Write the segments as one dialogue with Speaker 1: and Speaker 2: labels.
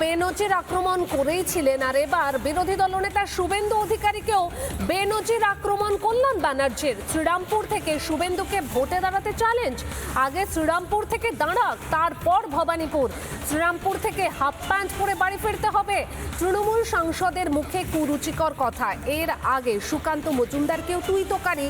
Speaker 1: বেনজির আক্রমণ করেইছিলেন। আর এবার বিরোধী দলনেতা শুভেন্দু অধিকারীকেও বেনজির আক্রমণ কল্যাণ ব্যানার্জির। শ্রীরামপুর থেকে শুভেন্দুকে ভোটে দাঁড়াতে চ্যালেঞ্জ আগে শ্রীরামপুর থেকে দাঁড়াক, তারপর ভবানীপুর। শ্রীরামপুর থেকে হাফ প্যান্ট পরে বাড়ি ফিরতে হবে। তৃণমূল সাংসদের মুখে কুরুচিকর কথা। এর আগে সুকান্ত মজুমদারকেও তুইতকারী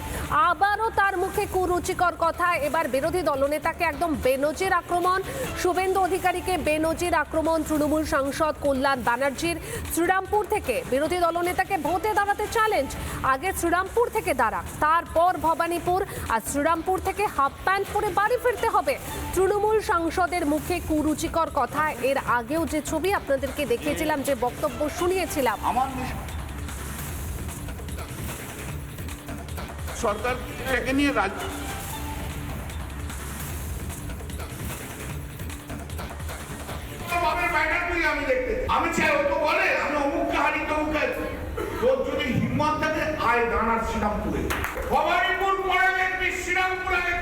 Speaker 1: আবারও তার মুখে কুরুচিকর কথা। এবার বিরোধী দলনেতাকে একদম বেনজির আক্রমণ। শুভেন্দু অধিকারীকে বেনজির আক্রমণ তৃণমূল সাংসদ কল্যাণ ব্যানার্জির শ্রীরামপুর থেকে। বিরোধী দলনেতাকে ভোটে দাঁড়াতে চ্যালেঞ্জ আগে শ্রীরামপুর থেকে দাঁড়াক, তারপর ভবানীপুর, আর শ্রীরামপুর থেকে হাফ প্যান্ট পরে বাড়ি ফিরতে হবে। তৃণমূল সাংসদের মুখে কুরুচিকর কথা, এর আগেও যে ছবি আপনাদেরকে দেখিয়েছিলাম, যে বক্তব্য শুনিয়েছিলাম।
Speaker 2: সরকার নিয়ে বাবার আমি দেখতে আমি চাই, ও তো বলে, আমি তমুককে তোর যদি হিম্মত থাকে, আয় শ্রীরামপুরে। ভবানীপুর পরে দেখবি শ্রীরামপুর আগে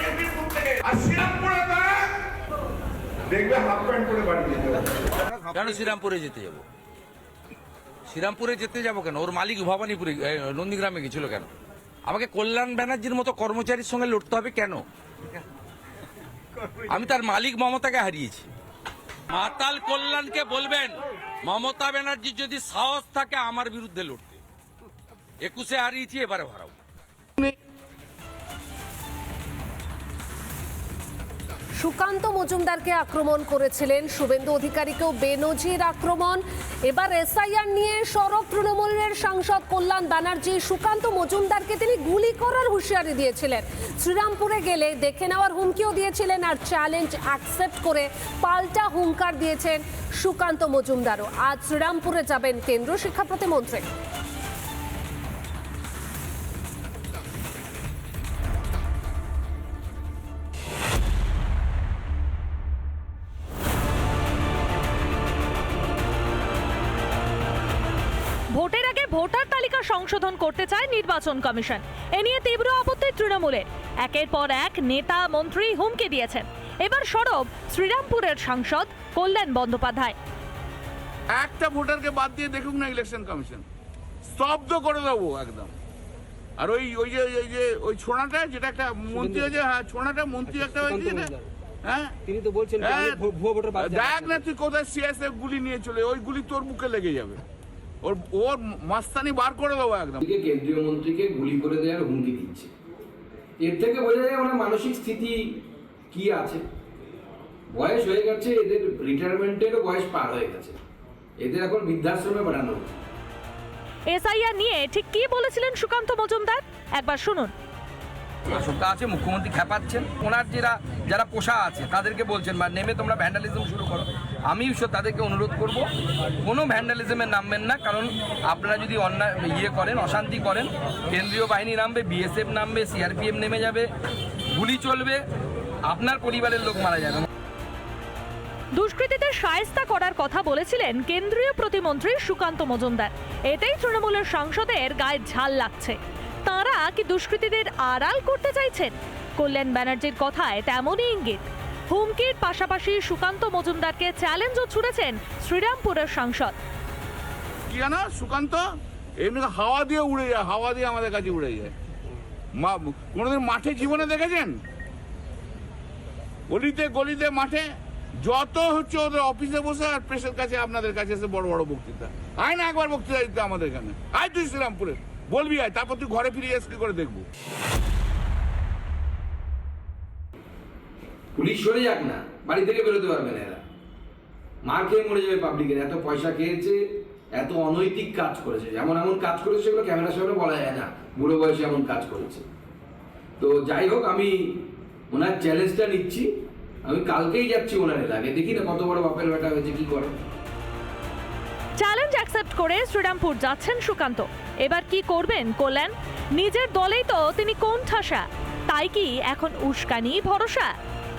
Speaker 2: মেদিনীপুর থেকে। আর শ্রীরামপুরে দাঁড়া দেখবে হাফ প্যান্ট পরে বাড়ি যেতে
Speaker 3: কেন শ্রীরামপুরে যেতে যাব? শ্রীরামপুরে যেতে যাব কেন? ওর মালিক ভবানীপুরে নন্দীগ্রামে গেছিল কেন? আমাকে কল্যাণ ব্যানার্জির মতো কর্মচারীর সঙ্গে লড়তে হবে কেন? আমি তার মালিক মমতাকে হারিয়েছি। মাতাল কল্যাণকে বলবেন, মমতা ব্যানার্জির যদি সাহস থাকে আমার বিরুদ্ধে লড়তে। একুশে আর হারিয়েছি এবারে হারাবো।
Speaker 1: সুকান্ত মজুমদারকে আক্রমণ করেছিলেন। শুভেন্দু অধিকারীকেও বেনজির আক্রমণ। এবার এসআইআর নিয়ে সড়ক তৃণমূলের সাংসদ কল্যাণ ব্যানার্জি সুকান্ত মজুমদারকে তিনি গুলি করার হুঁশিয়ারি দিয়েছিলেন। শ্রীরামপুরে গেলে দেখে নেওয়ার হুমকিও দিয়েছিলেন আর চ্যালেঞ্জ অ্যাকসেপ্ট করে পাল্টা হুঙ্কার দিয়েছেন সুকান্ত মজুমদারও। আজ শ্রীরামপুরে যাবেন কেন্দ্রীয় শিক্ষা প্রতিমন্ত্রী।
Speaker 4: ভোটের তালিকা সংশোধন করতে চায় নির্বাচন কমিশন। এ নিয়ে তীব্র আপত্তি তৃণমূলের একের পর এক নেতা মন্ত্রী হুমকি দিয়েছেন। এবার সরব শ্রীরামপুরের সাংসদ কল্যাণ বন্দ্যোপাধ্যায়।
Speaker 2: একটা ভোটারকে বাদ দিয়ে দেখুক না ইলেকশন কমিশন স্তব্ধ করে দেবো একদম। আর ওই ওই যে ওই যে ওই ছোড়াটা যেটা একটা মন্ত্রী হয়েছে হ্যাঁ ছোড়াটা মন্ত্রী একটা হয়েছে হ্যাঁ?
Speaker 5: তিনি তো বলছেন
Speaker 2: হ্যাঁ,
Speaker 5: ভুয়ো- ভুয়ো ভোটার বাদ
Speaker 2: দেখ না তুই কোথায় সিএসএফ গুলি নিয়ে চলে ওই গুলি তোর মুখে লেগে যাবে। ওর ওর মাস্তানি বার করে দেবো একদম।
Speaker 6: কেন্দ্রীয় মন্ত্রীকে গুলি করে দেওয়ার হুমকি দিচ্ছে। এর থেকে বোঝা যায় ওনার মানসিক স্থিতি কি আছে? বয়স হয়ে গেছে এদের রিটায়ারমেন্টেরও বয়স পার হয়ে গেছে। এদের এখন বৃদ্ধাশ্রমে পাঠানো উচিত।
Speaker 4: এসআইআর নিয়ে ঠিক কি বলেছিলেন সুকান্ত মজুমদার? একবার শুনুন।
Speaker 7: আশঙ্কা আছে মুখ্যমন্ত্রী খেপাচ্ছেন ওনার যারা যারা পোষা আছে তাদেরকে বলছেন বা নেমে তোমরা ভ্যান্ডালিজম শুরু করো। আমি তাদেরকে অনুরোধ করব, কোনো ভ্যান্ডালিজমে নামবেন না, কারণ আপনারা যদি অন্যায় ইয়ে করেন, অশান্তি করেন, কেন্দ্রীয় বাহিনী নামবে বিএসএফ নামবে সিআরপিএফ নেমে যাবে, গুলি চলবে, আপনার পরিবারের লোক মারা যাবে।
Speaker 4: দুষ্কৃতীদের সায়স্তা করার কথা বলেছিলেন কেন্দ্রীয় প্রতিমন্ত্রী সুকান্ত মজুমদার। এতেই তৃণমূলের সাংসদের গায়ে ঝাল লাগছে। তাঁরা কি দুষ্কৃতীদের আড়াল করতে চাইছেন? কল্যাণ ব্যানার্জির কথায় তেমনই ইঙ্গিত। হুমকির পাশাপাশি সুকান্ত মজুমদারকে চ্যালেঞ্জও ছুড়েছেন শ্রীরামপুরের সাংসদ।
Speaker 2: কি জানো, সুকান্ত? এমনি হাওয়া দিয়ে উড়ে যায়, হাওয়া দিয়ে আমাদের কাছে উড়ে যায়। মা, কোনোদিন মাঠে জীবনে দেখেছেন? গলিতে গলিতে মাঠে যত হচ্ছে ওদের অফিসে বসে আর প্রেসের কাছে আপনাদের কাছে এসে বড় বড় বক্তৃতা। আয় না একবার বক্তৃতা দিতে আমাদের এখানে। আয় তুই শ্রীরামপুরে। বলবি আয়, তারপর তুই ঘরে ফিরে এসে কি করে দেখব?
Speaker 6: পুলিশ সরে যাক না, বাড়ি থেকে বেরোতে পারবে না এরা। মার খেয়ে মরে যাবে পাবলিকের এত পয়সা খেয়েছে, এত অনৈতিক কাজ করেছে। যেমন এমন কাজ করেছে সেগুলো ক্যামেরার সামনে বলা যায় না, বুড়ো বয়সে এমন কাজ করেছে। তো যাই হোক, আমি ওনার চ্যালেঞ্জটা নিচ্ছি। আমি কালকেই যাচ্ছি ওনার এলাকায়। দেখি না কত বড় বাপের বেটা হয়েছে, কি করে।
Speaker 4: চ্যালেঞ্জ অ্যাকসেপ্ট করে শ্রীরামপুর যাচ্ছেন সুকান্ত। এবার কি করবেন কল্যাণ? নিজের দলেই তো তিনি কোন ঠাসা তাই কি এখন উস্কানি, ভরসা?